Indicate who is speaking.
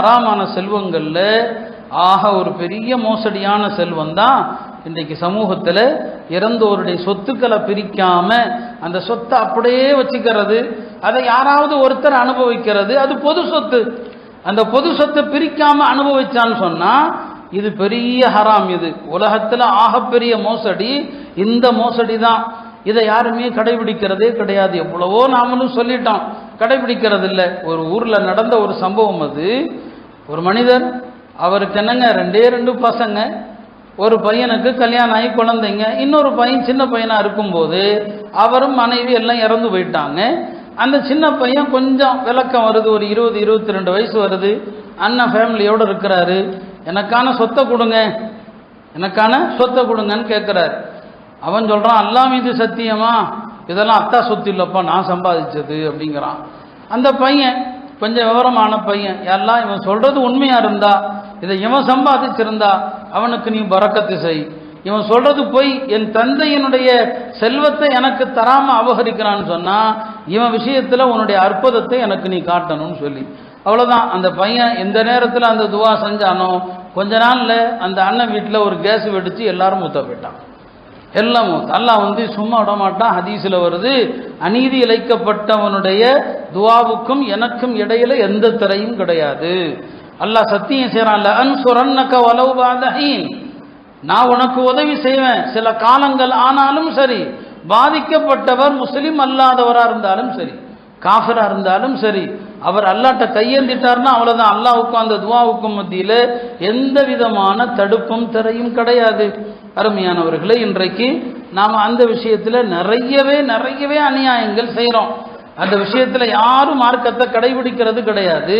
Speaker 1: ஹராமான செல்வங்களில் ஆக ஒரு பெரிய மோசடியான செல்வம் தான் இன்றைக்கு சமூகத்தில் இறந்தோருடைய சொத்துக்களை பிரிக்காம அந்த சொத்தை அப்படியே வச்சுக்கிறது. அதை யாராவது ஒருத்தர் அனுபவிக்கிறது. அது பொது சொத்து. அந்த பொது சொத்தை பிரிக்காம அனுபவிச்சான்னு சொன்னா இது பெரிய ஹராம் இது. உலகத்தில் ஆகப்பெரிய மோசடி. இந்த மோசடி தான் இதை யாருமே கடைபிடிக்கிறதே கிடையாது. எவ்வளவோ நாமளும் சொல்லிட்டோம். கடைபிடிக்கிறது இல்லை ஒரு ஊரில் நடந்த ஒரு சம்பவம் அது. ஒரு மனிதர் அவருக்கு என்னங்க ரெண்டே ரெண்டு பசங்க ஒரு பையனுக்கு கல்யாணம் ஆகி குழந்தைங்க இன்னொரு பையன் சின்ன பையனாக இருக்கும்போது அவரும் மனைவி எல்லாம் இறந்து போயிட்டாங்க. அந்த சின்ன பையன் கொஞ்சம் விளக்கம் வருது ஒரு இருபது இருபத்தி ரெண்டு வயசு வருது. அண்ணன் ஃபேமிலியோடு இருக்கிறாரு. எனக்கான சொத்தை கொடுங்க. எனக்கான சொத்தை கொடுங்கன்னு கேட்குறாரு. அவன் சொல்கிறான் அல்லா மீது சத்தியமா? இதெல்லாம் அத்தா சொத்து இல்லைப்பா நான் சம்பாதிச்சது அப்படிங்கிறான். அந்த பையன் கொஞ்சம் விவரமான பையன். எல்லாம் இவன் சொல்றது உண்மையா இருந்தா இதை இவன் சம்பாதிச்சிருந்தா அவனுக்கு நீ பறக்கத்து செய். இவன் சொல்றது போய் என் தந்தையினுடைய செல்வத்தை எனக்கு தராம அபகரிக்கிறான்னு சொன்னா இவன் விஷயத்துல உன்னுடைய அற்புதத்தை எனக்கு நீ காட்டணும்னு சொல்லி. அவ்வளவுதான். அந்த பையன் எந்த நேரத்தில் அந்த துவா செஞ்சானோ கொஞ்ச நாள்ல அந்த அண்ணன் வீட்டில் ஒரு கேஸ் வெடிச்சு எல்லாரும் மூத்த போயிட்டான். எல்லாம் அல்லாஹ் வந்து சும்மா விடமாட்டான். ஹதீஸில் வருது அநீதி இழைக்கப்பட்டவனுடைய துவாவுக்கும் எனக்கும் இடையில எந்த திரையும் கிடையாது. அல்லாஹ் சத்தியம் செய்யறான்ல அன்சுரன்னக்க வலவுபாதஹீன் நான் உனக்கு உதவி செய்வேன். சில காலங்கள் ஆனாலும் சரி பாதிக்கப்பட்டவர் முஸ்லீம் அல்லாதவராக இருந்தாலும் சரி. காஃபராக இருந்தாலும் சரி அவர் அல்லாட்ட கையேந்திட்டார்னா அவ்வளோதான் அல்லாவுக்கும் அந்த துவாவுக்கும் மத்தியில் எந்த விதமான தடுப்பும் திரையும் கிடையாது. அருமையானவர்களே இன்றைக்கு நாம் அந்த விஷயத்தில் நிறையவே நிறையவே அநியாயங்கள் செய்கிறோம் அந்த விஷயத்தில் யாரும் மார்க்கத்தை கடைபிடிக்கிறது கிடையாது.